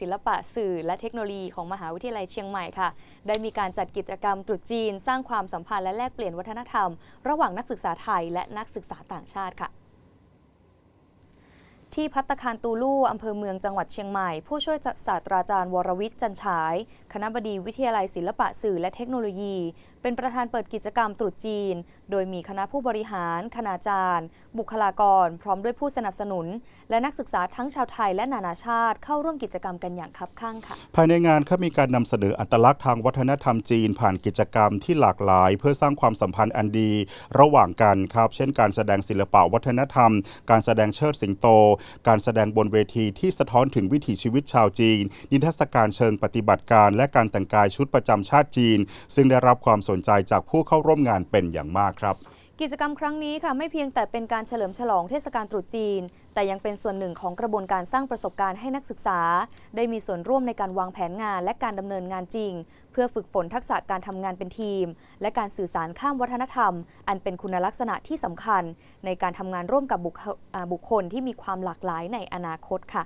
ศิลปะสื่อและเทคโนโลยีของมหาวิทยาลัยเชียงใหม่ค่ะ ได้มีการจัดกิจกรรมตรุษจีน สร้างความสัมพันธ์และแลกเปลี่ยนวัฒนธรรม ระหว่างนักศึกษาไทยและนักศึกษาต่างชาติค่ะ ที่พัตตาคารตูลู่อำเภอเมืองจังหวัดเชียงใหม่ ผู้ช่วยศาสตราจารย์วรวิทย์จันฉาย คณะบดีวิทยาลัยศิลปะสื่อและเทคโนโลยี เป็นประธานเปิดกิจกรรมตรุษจีน โดยมีคณะผู้บริหาร คณาจารย์ บุคลากร พร้อมด้วยผู้สนับสนุน และนักศึกษาทั้งชาวไทยและนานาชาติเข้าร่วมกิจกรรมกันอย่างคับข้างค่ะ ภายในงานเขามีการนำเสนออัตลักษณ์ทางวัฒนธรรมจีน ผ่านกิจกรรมที่หลากหลาย เพื่อสร้างความสัมพันธ์อันดี ระหว่างกันครับ เช่น การแสดงศิลปะวัฒนธรรม การแสดงเชิดสิงโตการแสดงบนเวทีที่สะท้อนถึงวิถีชีวิตชาวจีน นิทรรศการเชิงปฏิบัติการ และการแต่งกายชุดประจำชาติจีน ซึ่งได้รับความสนใจจากผู้เข้าร่วมงานเป็นอย่างมากครับ กิจกรรมครั้งนี้ค่ะไม่เพียงแต่เป็นการเฉลิมฉลองเทศกาลตรุษจีน แต่ยังเป็นส่วนหนึ่งของกระบวนการสร้างประสบการณ์ให้นักศึกษา ได้มีส่วนร่วมในการวางแผนงานและการดำเนินงานจริง เพื่อฝึกฝนทักษะการทำงานเป็นทีม และการสื่อสารข้ามวัฒนธรรม อันเป็นคุณลักษณะที่สำคัญ ในการทำงานร่วมกับบุคคลอ่าบุคคลที่มีความหลากหลายในอนาคตค่ะ